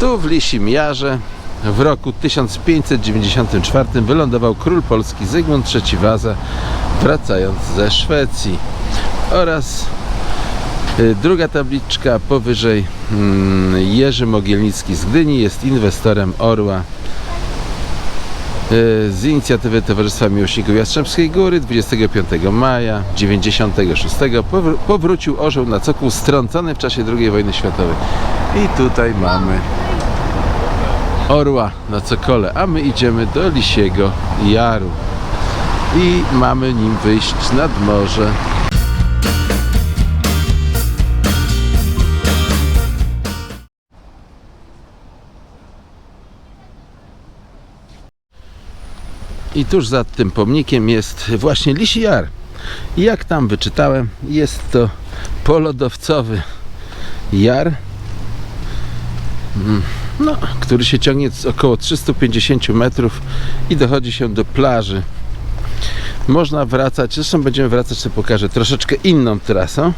Tu w Lisim Jarze w roku 1594 wylądował król polski Zygmunt III Waza wracając ze Szwecji. Oraz y, druga tabliczka powyżej mm, Jerzy Mogielnicki z Gdyni jest inwestorem Orła. Y, z inicjatywy Towarzystwa Miłośników Jastrzębskiej Góry 25 maja 96 powr- powrócił orzeł na cokół strącony w czasie II wojny światowej. I tutaj mamy orła na cokole, a my idziemy do Lisiego Jaru i mamy nim wyjść nad morze. I tuż za tym pomnikiem jest właśnie Lisi Jar. I jak tam wyczytałem, jest to polodowcowy jar, no, który się ciągnie około 350 metrów i dochodzi się do plaży. Można wracać, zresztą będziemy wracać, to pokażę troszeczkę inną trasą.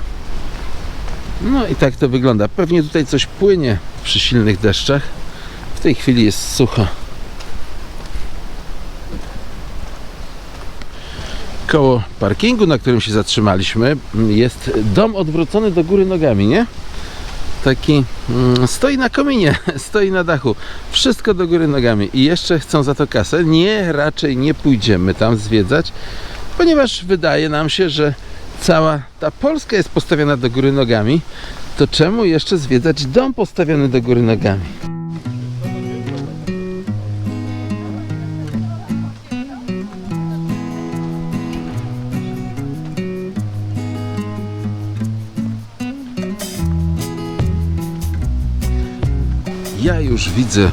No i tak to wygląda. Pewnie tutaj coś płynie przy silnych deszczach. W tej chwili jest sucho. Koło parkingu, na którym się zatrzymaliśmy, jest dom odwrócony do góry nogami, nie? Taki mm, stoi na kominie, stoi na dachu. Wszystko do góry nogami i jeszcze chcą za to kasę. Nie, raczej nie pójdziemy tam zwiedzać, ponieważ wydaje nam się, że cała ta Polska jest postawiona do góry nogami. To czemu jeszcze zwiedzać dom postawiony do góry nogami? Ja już widzę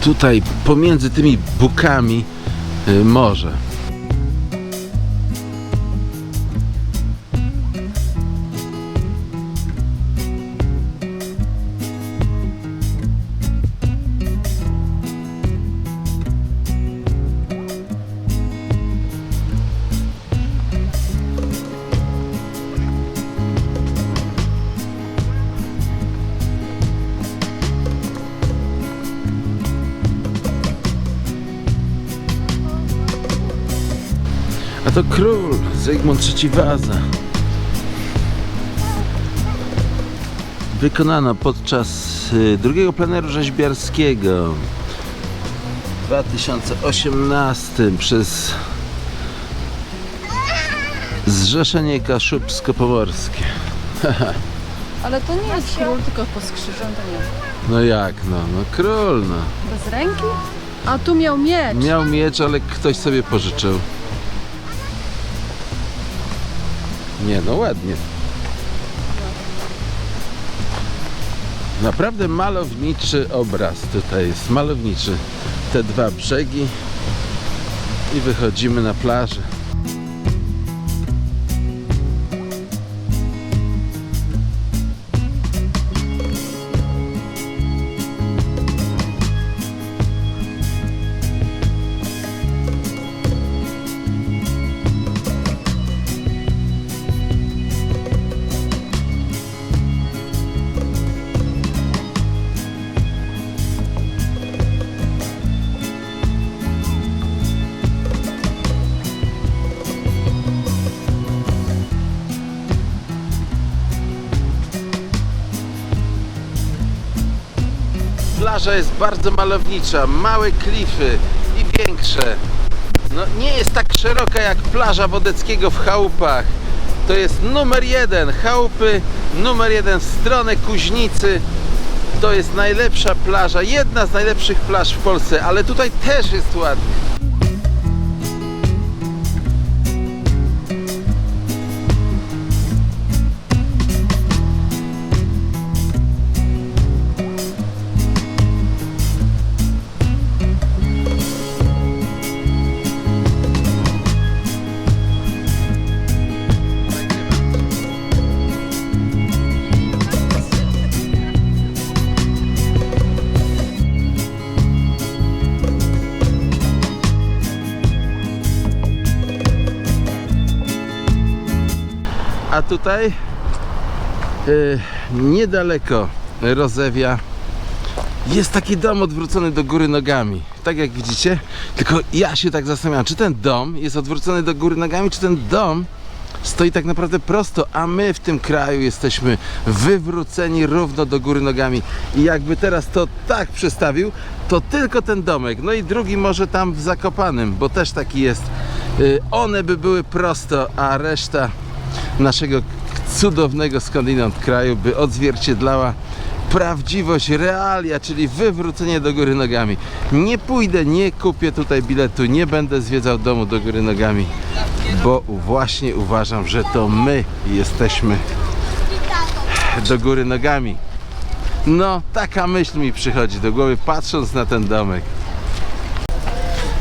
tutaj pomiędzy tymi bukami y, morze. To król Zygmunt III Waza. Wykonano podczas y, drugiego pleneru rzeźbiarskiego w 2018 przez Zrzeszenie Kaszubsko-Pomorskie. Ale to nie jest król, tylko poskrzyżą, to nie. No jak no, no król no. Bez ręki? A tu miał miecz. Miał miecz, ale ktoś sobie pożyczył. Nie, no ładnie. Naprawdę malowniczy obraz tutaj jest. Malowniczy. Te dwa brzegi i wychodzimy na plażę. Bardzo malownicza, małe klify i większe. No, nie jest tak szeroka jak plaża Wodeckiego w chałupach. To jest numer jeden. Chałupy numer jeden w stronę Kuźnicy. To jest najlepsza plaża, jedna z najlepszych plaż w Polsce, ale tutaj też jest ładnie. Tutaj y, niedaleko Rozewia jest taki dom odwrócony do góry nogami. Tak jak widzicie. Tylko ja się tak zastanawiam, czy ten dom jest odwrócony do góry nogami, czy ten dom stoi tak naprawdę prosto, a my w tym kraju jesteśmy wywróceni równo do góry nogami. I jakby teraz to tak przestawił, to tylko ten domek, no i drugi może tam w Zakopanym, bo też taki jest. Y, One by były prosto, a reszta naszego cudownego skądinąd kraju by odzwierciedlała prawdziwość, realia, czyli wywrócenie do góry nogami. Nie pójdę, nie kupię tutaj biletu, nie będę zwiedzał domu do góry nogami, bo właśnie uważam, że to my jesteśmy do góry nogami. No, taka myśl mi przychodzi do głowy, patrząc na ten domek.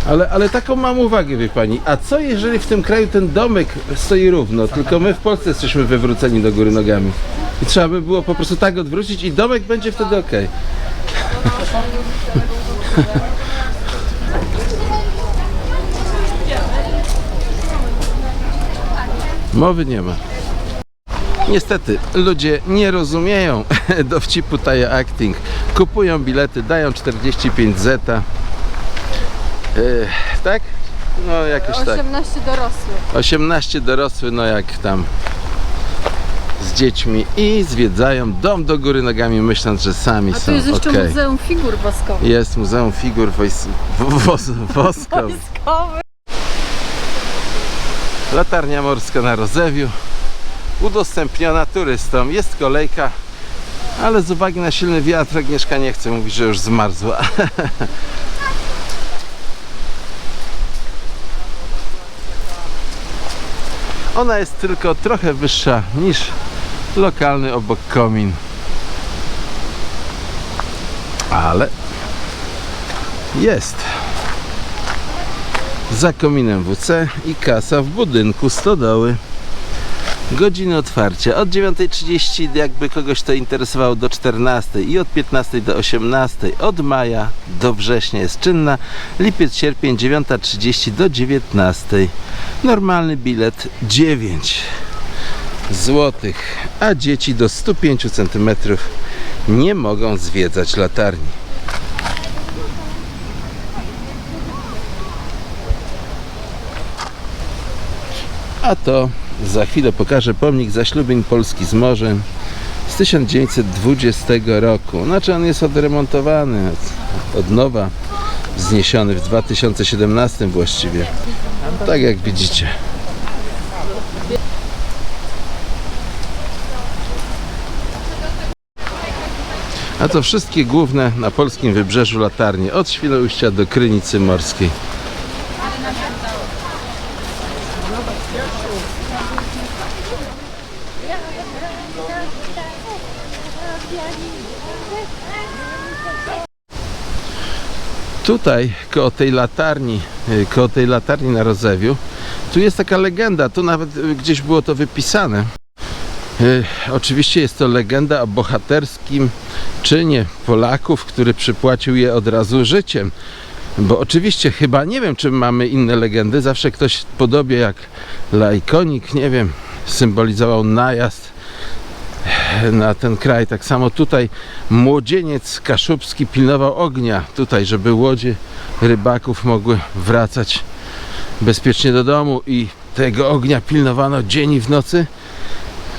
Ale, ale taką mam uwagę, wie pani. A co jeżeli w tym kraju ten domek stoi równo, tylko my w Polsce jesteśmy wywróceni do góry nogami? I trzeba by było po prostu tak odwrócić i domek będzie wtedy ok. Mowy nie ma. Niestety, ludzie nie rozumieją dowcipu Taya Acting. Kupują bilety, dają 45 zeta. Yy, tak? No jakoś tak. 18 dorosłych. 18 dorosły, no jak tam z dziećmi i zwiedzają dom do góry nogami, myśląc, że sami A są tu jest jeszcze okej. Muzeum Figur Woskowych. Jest Muzeum Figur Wojs- wos-. Woskowych. Latarnia morska na Rozewiu. Udostępniona turystom. Jest kolejka, ale z uwagi na silny wiatr Agnieszka nie chce mówić, że już zmarzła. Ona jest tylko trochę wyższa niż lokalny obok komin. Ale jest za kominem WC i kasa w budynku stodoły. Godziny otwarcia od 9.30, jakby kogoś to interesowało, do 14.00 i od 15.00 do 18.00. Od maja do września jest czynna, lipiec, sierpień 9.30 do 19.00. Normalny bilet 9 złotych, a dzieci do 105 cm nie mogą zwiedzać latarni. A to za chwilę pokażę pomnik zaślubin Polski z morzem z 1920 roku. Znaczy on jest odremontowany od- nowa, wzniesiony w 2017 właściwie. Tak jak widzicie. A to wszystkie główne na polskim wybrzeżu latarnie od Świnoujścia do Krynicy Morskiej. Tutaj, koło tej latarni, y, koło tej latarni na Rozewiu, tu jest taka legenda, tu nawet y, gdzieś było to wypisane. Y, Oczywiście jest to legenda o bohaterskim czynie Polaków, który przypłacił je od razu życiem. Bo oczywiście chyba nie wiem, czy mamy inne legendy. Zawsze ktoś podobnie jak lajkonik, nie wiem, symbolizował najazd na ten kraj. Tak samo tutaj młodzieniec kaszubski pilnował ognia tutaj, żeby łodzie rybaków mogły wracać bezpiecznie do domu i tego ognia pilnowano dzień i w nocy.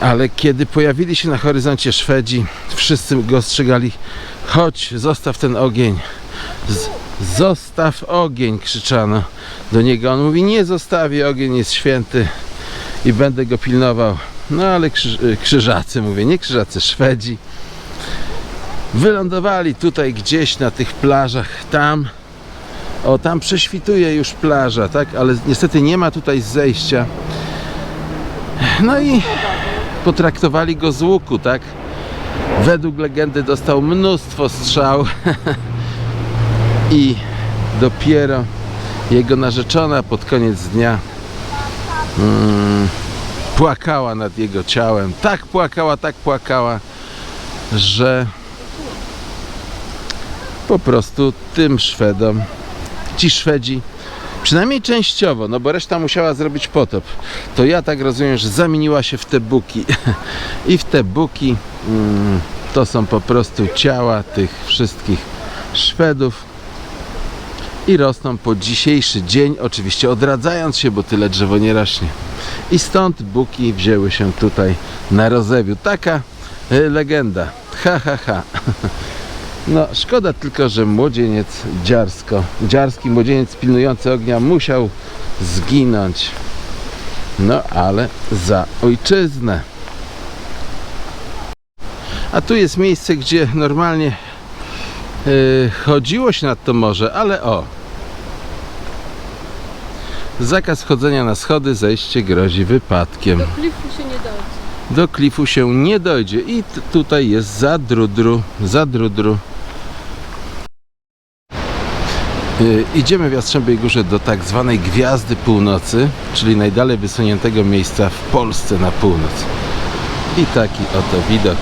Ale kiedy pojawili się na horyzoncie Szwedzi, wszyscy go ostrzegali: chodź, zostaw ten ogień. Z zostaw ogień, krzyczano do niego. On mówi: Nie zostawię, ogień jest święty i będę go pilnował. No ale krzyż, y, krzyżacy, mówię, nie krzyżacy, Szwedzi. Wylądowali tutaj gdzieś na tych plażach, tam. O, tam prześwituje już plaża, tak? Ale niestety nie ma tutaj zejścia. No i potraktowali go z łuku, tak? Według legendy dostał mnóstwo strzał i dopiero jego narzeczona pod koniec dnia mm, płakała nad jego ciałem. Tak płakała, tak płakała, że po prostu tym Szwedom, ci Szwedzi Przynajmniej częściowo, no bo reszta musiała zrobić potop. To ja tak rozumiem, że zamieniła się w te buki. I w te buki mm, to są po prostu ciała tych wszystkich Szwedów i rosną po dzisiejszy dzień, oczywiście odradzając się, bo tyle drzewo nie rośnie. I stąd buki wzięły się tutaj na rozewiu. Taka y, legenda. Ha, ha, ha. No, szkoda tylko, że młodzieniec dziarsko, dziarski młodzieniec pilnujący ognia musiał zginąć. No, ale za ojczyznę. A tu jest miejsce, gdzie normalnie yy, chodziło się nad to morze, ale o. Zakaz chodzenia na schody, zejście grozi wypadkiem. Do klifu się nie dojdzie. Do klifu się nie dojdzie i tutaj jest zadrudru, zadrudru. Yy, idziemy w Jastrzębiej Górze do tak zwanej Gwiazdy Północy, czyli najdalej wysuniętego miejsca w Polsce na północ. I taki oto widok.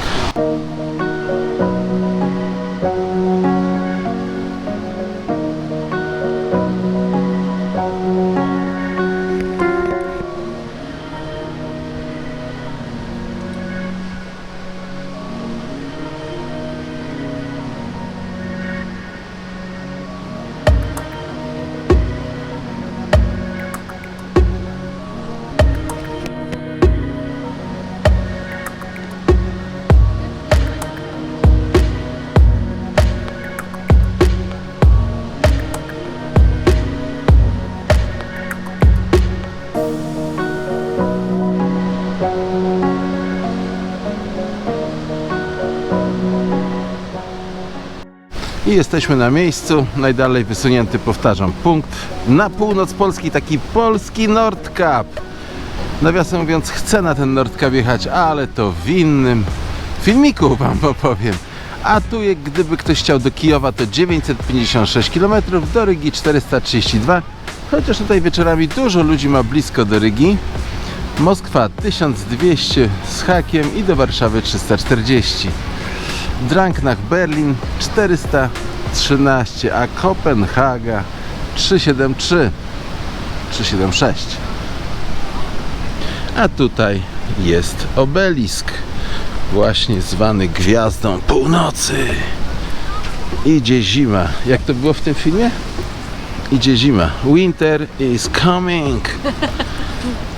Jesteśmy na miejscu, najdalej wysunięty, powtarzam, punkt na północ Polski, taki polski Nordkap. Nawiasem mówiąc, chcę na ten Nordkap jechać, ale to w innym filmiku wam opowiem. A tu, jak gdyby ktoś chciał do Kijowa, to 956 km, do Rygi 432, chociaż tutaj wieczorami dużo ludzi ma blisko do Rygi. Moskwa 1200 z hakiem i do Warszawy 340. Dranknach Berlin 413, a Kopenhaga 373 376. A tutaj jest obelisk, właśnie zwany Gwiazdą Północy. Idzie zima. Jak to było w tym filmie? Idzie zima. Winter is coming.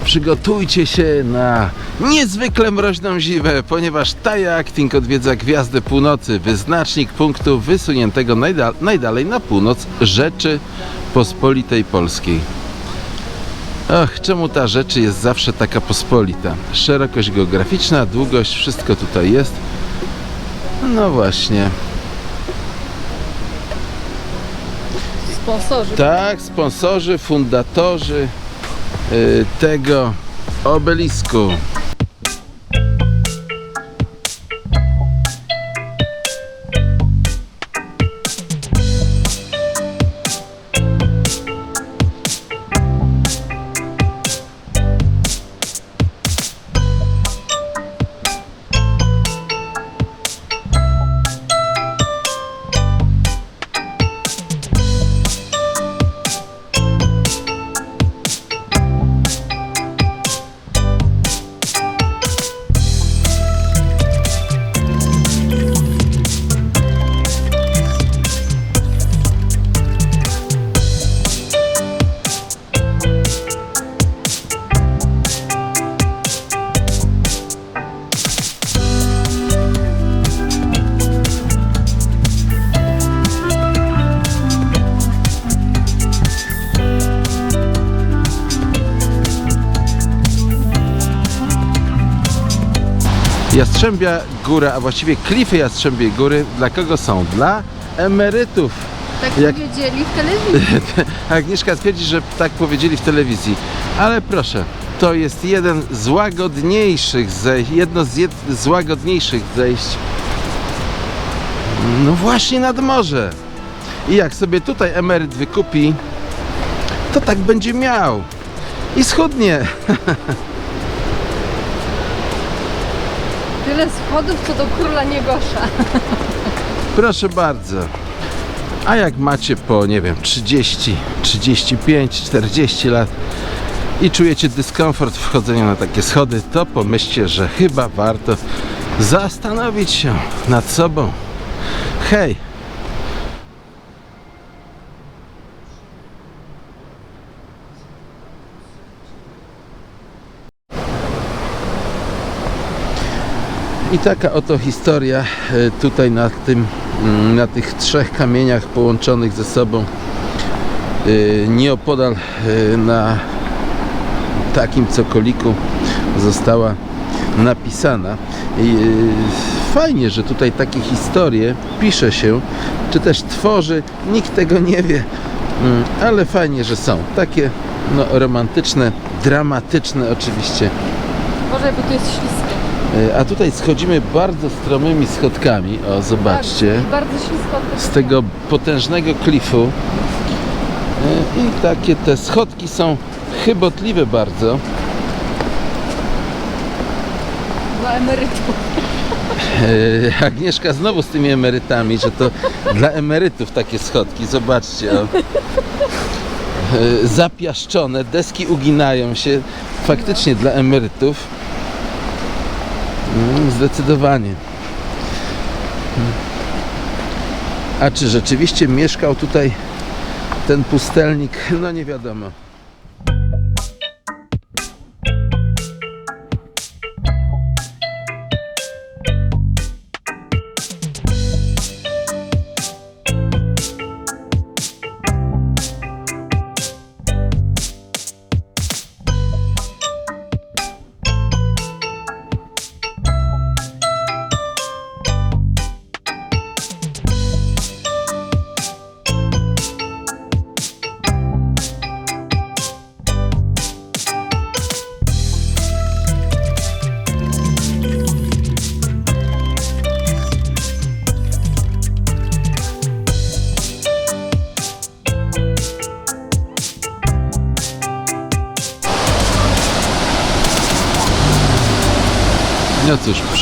Przygotujcie się na niezwykle mroźną zimę, ponieważ Taja Acting odwiedza Gwiazdę Północy, wyznacznik punktu wysuniętego najda najdalej na północ Rzeczy Pospolitej Polskiej. Och, czemu ta rzeczy jest zawsze taka pospolita? Szerokość geograficzna, długość, wszystko tutaj jest. No właśnie. Sponsorzy. Tak, sponsorzy, fundatorzy tego obelisku. Jastrzębia Góra, a właściwie klify Jastrzębiej Góry, dla kogo są? Dla emerytów. Tak Jak- powiedzieli w telewizji. Agnieszka twierdzi, że tak powiedzieli w telewizji. Ale proszę, to jest jeden z łagodniejszych zejść, jedno z, jed, z łagodniejszych zejść. No właśnie nad morze. I jak sobie tutaj emeryt wykupi, to tak będzie miał. I schudnie. Tyle schodów, co do króla Niegosza. Proszę bardzo. A jak macie po, nie wiem, 30, 35, 40 lat i czujecie dyskomfort w chodzeniu na takie schody, to pomyślcie, że chyba warto zastanowić się nad sobą. Hej, I taka oto historia e, tutaj na tym, mm, na tych trzech kamieniach połączonych ze sobą e, nieopodal e, na takim cokoliku została napisana. Fajnie, że tutaj takie historie pisze się, czy też tworzy, nikt tego nie wie, Mm, ale fajnie, że są. Takie no, romantyczne, dramatyczne oczywiście. Może bo tu jest śliskie. E, A tutaj schodzimy bardzo stromymi schodkami. O, zobaczcie. Tak, bardzo ślisko od Z tego potężnego klifu. E, I takie te schodki są chybotliwe bardzo. Dla emerytów. E, Agnieszka znowu z tymi emerytami, że to dla emerytów takie schodki. Zobaczcie. O. Zapiaszczone, deski uginają się. Faktycznie dla emerytów. Zdecydowanie. A czy rzeczywiście mieszkał tutaj ten pustelnik? No nie wiadomo.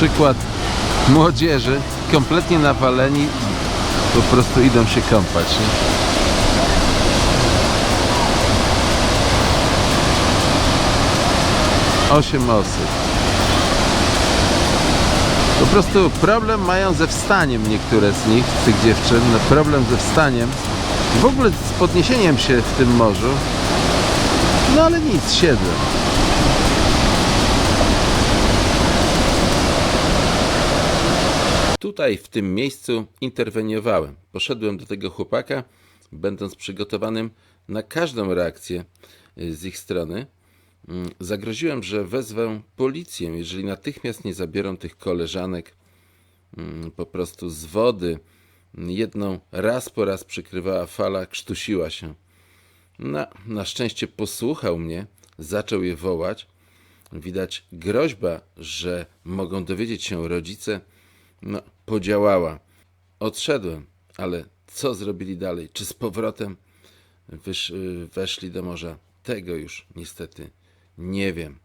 Przykład młodzieży kompletnie nawaleni po prostu idą się kąpać. Nie? Osiem osób. Po prostu problem mają ze wstaniem niektóre z nich, tych dziewczyn. No, problem ze wstaniem. W ogóle z podniesieniem się w tym morzu. No ale nic, siedzę. Tutaj, w tym miejscu, interweniowałem. Poszedłem do tego chłopaka, będąc przygotowanym na każdą reakcję y, z ich strony. Mm, Zagroziłem, że wezwę policję, jeżeli natychmiast nie zabiorą tych koleżanek mm, po prostu z wody. Jedną raz po raz przykrywała fala, krztusiła się. No, na szczęście posłuchał mnie, zaczął je wołać. Widać groźba, że mogą dowiedzieć się rodzice, no, podziałała. Odszedłem, ale co zrobili dalej? Czy z powrotem wysz, y, weszli do morza? Tego już niestety nie wiem.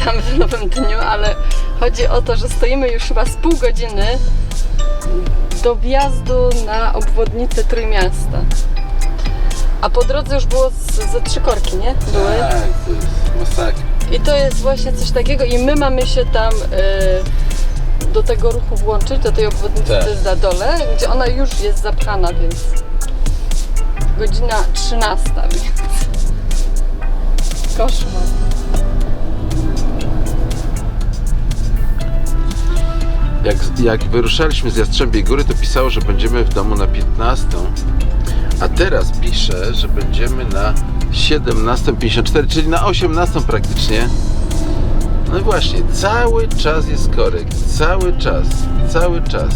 Witamy w nowym dniu, ale chodzi o to, że stoimy już chyba z pół godziny do wjazdu na obwodnicę Trójmiasta. A po drodze już było z, ze trzy korki, nie? Były. to jest masakra. I to jest właśnie coś takiego i my mamy się tam y, do tego ruchu włączyć, do tej obwodnicy, Tak. to jest na dole, gdzie ona już jest zapchana, więc godzina 13, więc koszmar. Jak, jak wyruszaliśmy z Jastrzębiej Góry, to pisało, że będziemy w domu na 15, a teraz pisze, że będziemy na 17.54, czyli na 18 praktycznie. No właśnie, cały czas jest korek, cały czas, cały czas.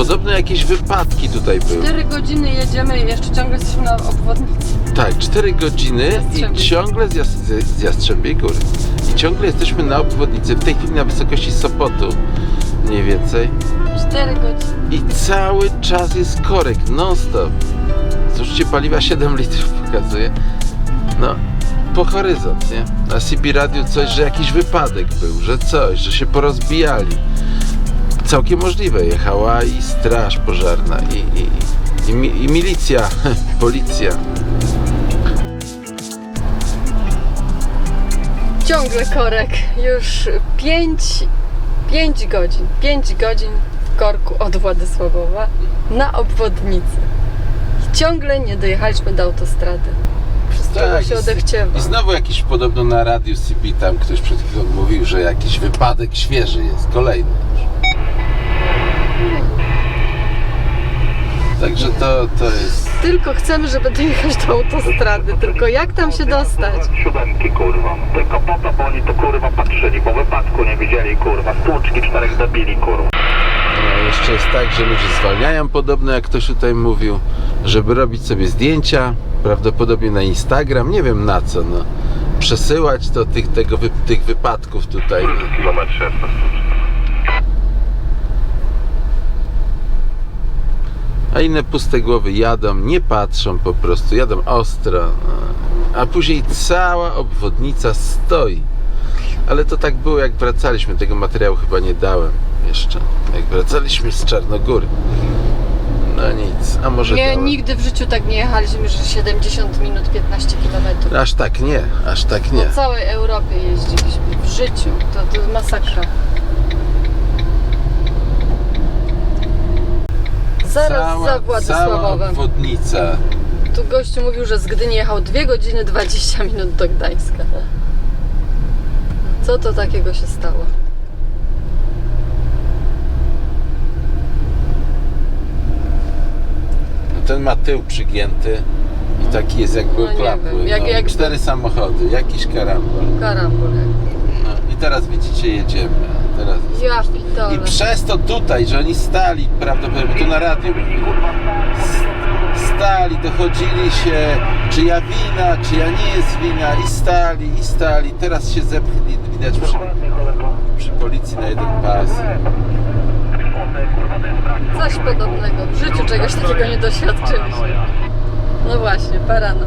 Podobno jakieś wypadki tutaj były. 4 godziny jedziemy i jeszcze ciągle jesteśmy na obwodnicy. Tak, 4 godziny i ciągle z, Jas z, z Jastrzębiej Góry. I ciągle jesteśmy na obwodnicy, w tej chwili na wysokości Sopotu mniej więcej. 4 godziny. I cały czas jest korek, non stop. Zużycie paliwa 7 litrów pokazuje. No, po horyzont, nie? Na CB Radio coś, że jakiś wypadek był, że coś, że się porozbijali. Całkiem możliwe, jechała i straż pożarna, i, i, i, i milicja, policja. ciągle korek. Już 5, 5 godzin. 5 godzin w korku od Władysławowa na obwodnicy. I ciągle nie dojechaliśmy do autostrady. Czego się i, odechciewa. I znowu jakiś podobno na radiu CB tam ktoś przed chwilą mówił, że jakiś wypadek świeży jest, kolejny już. Także to, to jest... Tylko chcemy, żeby dojechać do autostrady. Tylko jak tam się dostać? Siódemki kurwa. Tylko po to, bo oni to kurwa patrzyli, bo wypadku nie widzieli kurwa. Stłuczki czterech debili kurwa. No, jeszcze jest tak, że ludzie zwalniają podobno, jak ktoś tutaj mówił, żeby robić sobie zdjęcia, prawdopodobnie na Instagram, nie wiem na co, no. Przesyłać to tych, tego, wy, tych wypadków tutaj. No. Kilometrze A inne puste głowy jadą, nie patrzą po prostu, jadą ostro, a później cała obwodnica stoi. Ale to tak było jak wracaliśmy, tego materiału chyba nie dałem jeszcze, jak wracaliśmy z Czarnogóry. No nic, a może Nie, dałem. nigdy w życiu tak nie jechaliśmy, że 70 minut 15 km. Aż tak nie, aż tak nie. Po całej Europie jeździliśmy w życiu. To, to masakra. Zaraz za cała Władysławowem. obwodnica. Tu gościu mówił, że z Gdyni jechał 2 godziny 20 minut do Gdańska. Co to takiego się stało? No ten ma tył przygięty i taki jest jakby No wiem, jak- no, jakby- Cztery samochody, jakiś karambol. Karambol. No, I teraz widzicie, jedziemy. Teraz Ja I przez to tutaj, że oni stali, prawdopodobnie tu na radiu stali, dochodzili się, czy ja wina, czy ja nie jest wina i stali, i stali. Teraz się zepchli, widać przy, przy policji na jeden pas. Coś podobnego. W życiu czegoś takiego nie doświadczyliśmy. No właśnie, parano.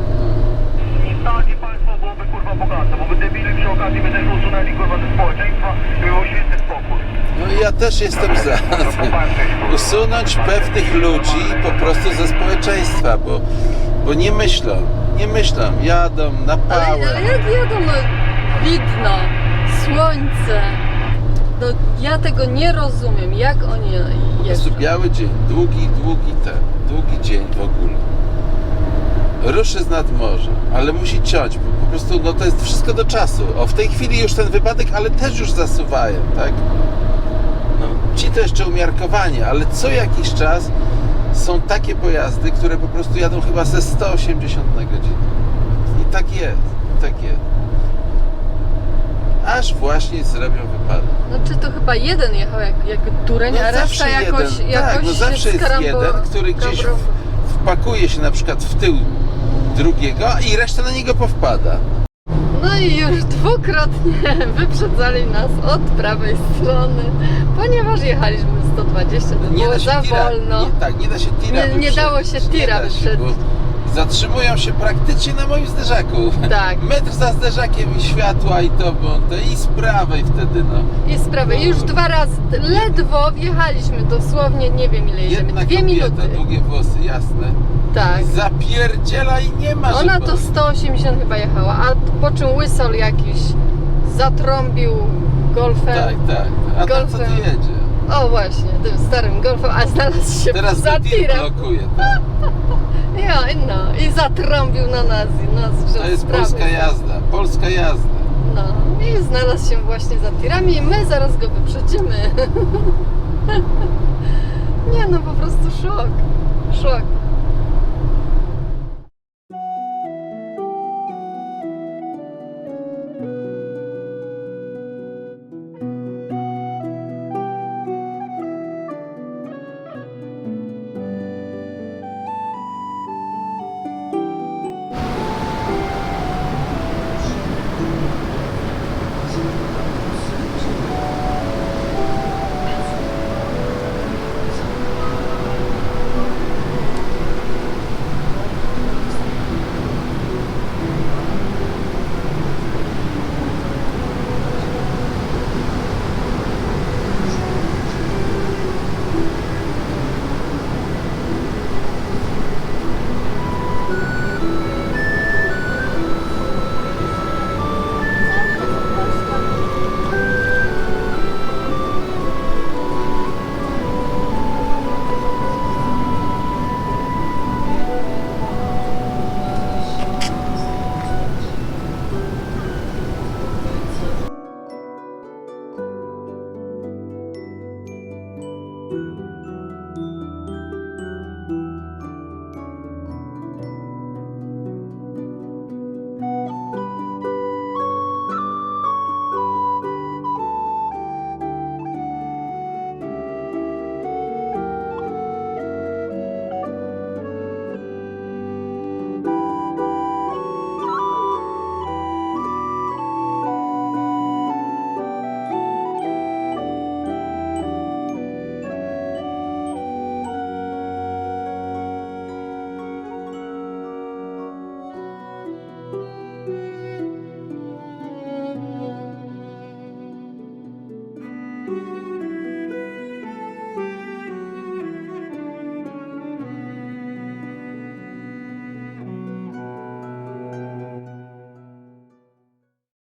Stanie państwo byłoby kurwa bogate, bo by debili przy okazji by też usunęli kurwa ze społeczeństwa i było święty spokój. No i ja też jestem za tym. Usunąć pewnych ludzi po prostu ze społeczeństwa, bo, bo nie myślą, nie myślą, jadą na Ale, pałę. ale jak jadą, no widno, słońce. No ja tego nie rozumiem, jak oni Po prostu jeżdżą. biały dzień, długi, długi ten, długi dzień w ogóle. Ruszy z nad morza, ale musi ciąć, bo po prostu no to jest wszystko do czasu. O, w tej chwili już ten wypadek, ale też już zasuwają, tak? No, ci to jeszcze umiarkowanie, ale co jakiś czas są takie pojazdy, które po prostu jadą chyba ze 180 na godzinę. I tak jest, i tak jest. Aż właśnie zrobią wypadek. No czy to chyba jeden jechał jak, jak dureń, No a reszta zawsze jakoś, jeden, jakoś tak, no zawsze jest jeden, który gdzieś kabro- wpakuje się na przykład w tył drugiego i reszta na niego powpada. No i już dwukrotnie wyprzedzali nas od prawej strony, ponieważ jechaliśmy 120, to było za tira, wolno. Nie, tak, nie da się tira Nie- nie dało się tira wyprzedzić. Zatrzymują się praktycznie na moim zderzaku. Tak. Metr za zderzakiem i światła i to, bo to i z prawej wtedy no. I sprawę. Już dwa razy, ledwo wjechaliśmy, dosłownie nie wiem ile jedziemy, Jedna dwie kobieta, minuty. długie włosy, jasne. Tak. Zapierdziela i nie ma, Ona żeby- to 180 chyba jechała, a po czym łysol jakiś zatrąbił golfem. Tak, tak. A tam co tu Golfem. jedzie? O właśnie, tym starym golfem, a znalazł się Teraz za do tir tirem. blokuje. Tak. Ja, i no, i zatrąbił na nas, i nas To jest polska jazda, polska jazda. No, i znalazł się właśnie za tirami i my zaraz go wyprzedzimy. Nie no, po prostu szok. Szok.